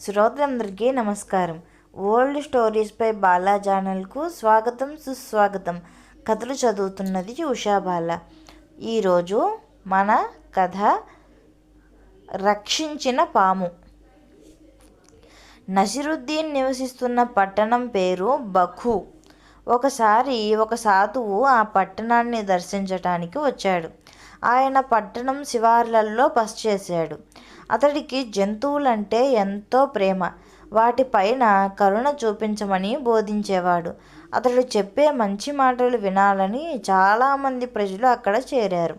శ్రోతలందరికీ నమస్కారం. ఓల్డ్ స్టోరీస్పై బాలా ఛానల్కు స్వాగతం సుస్వాగతం. కథలు చదువుతున్నది ఉషా బాల. ఈరోజు మన కథ రక్షించిన పాము. నసిరుద్దీన్ నివసిస్తున్న పట్టణం పేరు బఖు. ఒకసారి ఒక సాధువు ఆ పట్టణాన్ని దర్శించటానికి వచ్చాడు. ఆయన పట్టణం శివార్లలో బస చేశాడు. అతడికి జంతువులంటే ఎంతో ప్రేమ. వాటిపైన కరుణ చూపించమని బోధించేవాడు. అతడు చెప్పే మంచి మాటలు వినాలని చాలామంది ప్రజలు అక్కడ చేరారు.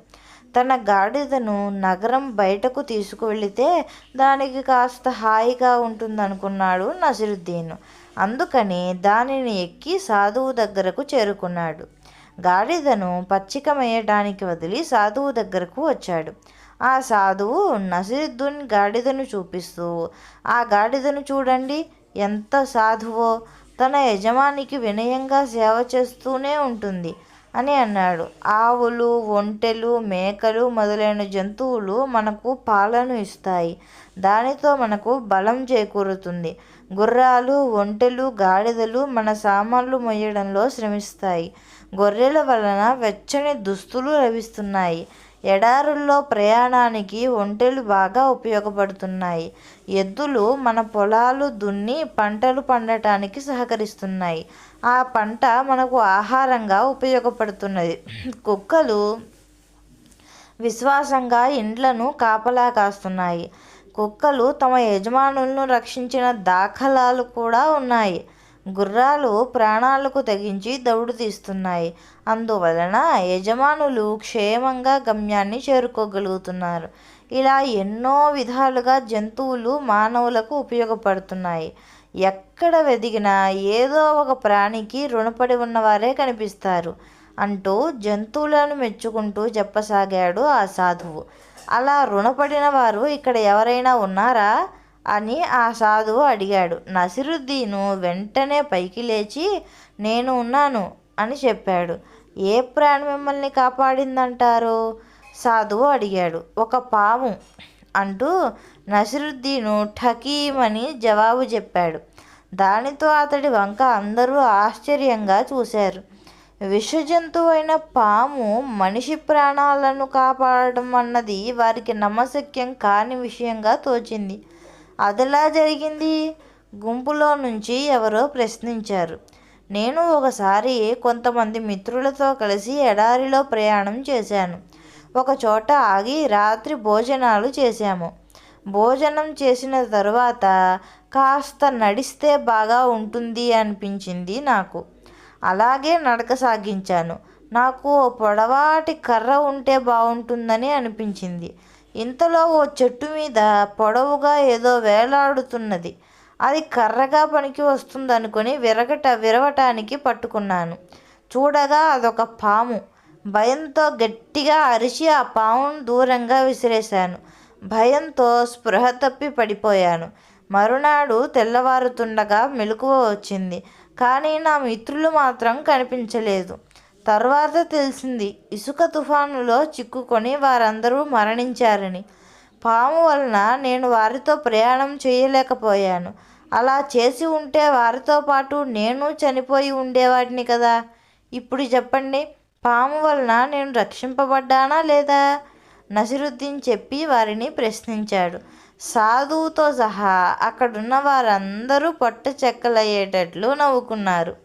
తన గాడిదను నగరం బయటకు తీసుకువెళితే దానికి కాస్త హాయిగా ఉంటుందనుకున్నాడు నసిరుద్దీన్ అందుకని దానిని ఎక్కి సాధువు దగ్గరకు చేరుకున్నాడు. గాడిదను పచ్చికమేయటానికి వదిలి సాధువు దగ్గరకు వచ్చాడు. ఆ సాధువు నసిరుద్దీన్ గాడిదను చూపిస్తూ ఆ గాడిదను చూడండి ఎంత సాధువో! తన యజమానికి వినయంగా సేవ చేస్తూనే ఉంటుంది. అని అన్నాడు. ఆవులు ఒంటెలు మేకలు మొదలైన జంతువులు మనకు పాలను ఇస్తాయి. దానితో మనకు బలం చేకూరుతుంది. గుర్రాలు ఒంటెలు గాడిదలు మన సామాన్లు మొయ్యడంలో శ్రమిస్తాయి. గొర్రెల వలన వెచ్చని దుస్తులు లభిస్తున్నాయి. ఎడారుల్లో ప్రయాణానికి ఒంటెలు బాగా ఉపయోగపడుతున్నాయి. ఎద్దులు మన పొలాలు దున్ని పంటలు పండటానికి సహకరిస్తున్నాయి. ఆ పంట మనకు ఆహారంగా ఉపయోగపడుతున్నది. కుక్కలు విశ్వాసంగా ఇండ్లను కాపలా కాస్తున్నాయి. కుక్కలు తమ యజమానులను రక్షించిన దాఖలాలు కూడా ఉన్నాయి. గుర్రాలు ప్రాణాలకు తెగించి దౌడు తీస్తున్నాయి. అందువలన యజమానులు క్షేమంగా గమ్యాన్ని చేరుకోగలుగుతున్నారు. ఇలా ఎన్నో విధాలుగా జంతువులు మానవులకు ఉపయోగపడుతున్నాయి. ఎక్కడ వెదిగినా ఏదో ఒక ప్రాణికి రుణపడి ఉన్నవారే కనిపిస్తారు. అంటూ జంతువులను మెచ్చుకుంటూ చెప్పసాగాడు ఆ సాధువు. అలా రుణపడిన వారు ఇక్కడ ఎవరైనా ఉన్నారా? అని ఆ సాధువు అడిగాడు. నసిరుద్దీను వెంటనే పైకి లేచి నేను ఉన్నాను అని చెప్పాడు. ఏ ప్రాణి మిమ్మల్ని కాపాడిందంటారు? సాధువు అడిగాడు. ఒక పాము అంటూ నసిరుద్దీను ఠకీమని జవాబు చెప్పాడు. దానితో అతడి వంక అందరూ ఆశ్చర్యంగా చూశారు. విషజంతువైన పాము మనిషి ప్రాణాలను కాపాడడం అన్నది వారికి నమ్మశక్యం కాని విషయంగా తోచింది. అదెలా జరిగింది? గుంపులో నుంచి ఎవరో ప్రశ్నించారు. నేను ఒకసారి కొంతమంది మిత్రులతో కలిసి ఎడారిలో ప్రయాణం చేశాను. ఒక చోట ఆగి రాత్రి భోజనాలు చేశాము. భోజనం చేసిన తరువాత కాస్త నడిస్తే బాగా ఉంటుంది అనిపించింది నాకు. అలాగే నడక సాగించాను. నాకు పొడవాటి కర్ర ఉంటే బాగుంటుందని అనిపించింది. ఇంతలో ఓ చెట్టు మీద పొడవుగా ఏదో వేలాడుతున్నది. అది కర్రగా పనికి వస్తుందనుకొని విరగట విరవటానికి పట్టుకున్నాను. చూడగా అదొక పాము. భయంతో గట్టిగా అరిచి ఆ పామును దూరంగా విసిరేశాను. భయంతో స్పృహ తప్పి పడిపోయాను. మరునాడు తెల్లవారుతుండగా మెలకువ వచ్చింది. కానీ నా మిత్రులు మాత్రం కనిపించలేదు. తర్వాత తెలిసింది. ఇసుక తుఫానులో చిక్కుకొని వారందరూ మరణించారని. పాము వలన నేను వారితో ప్రయాణం చేయలేకపోయాను. అలా చేసి ఉంటే వారితో పాటు నేను చనిపోయి ఉండేవాడిని కదా. ఇప్పుడు చెప్పండి పాము వలన నేను రక్షింపబడ్డానా లేదా? నసిరుద్దీన్ చెప్పి వారిని ప్రశ్నించాడు. సాధువుతో సహా అక్కడున్న వారందరూ పొట్ట చెక్కలయ్యేటట్లు నవ్వుకున్నారు.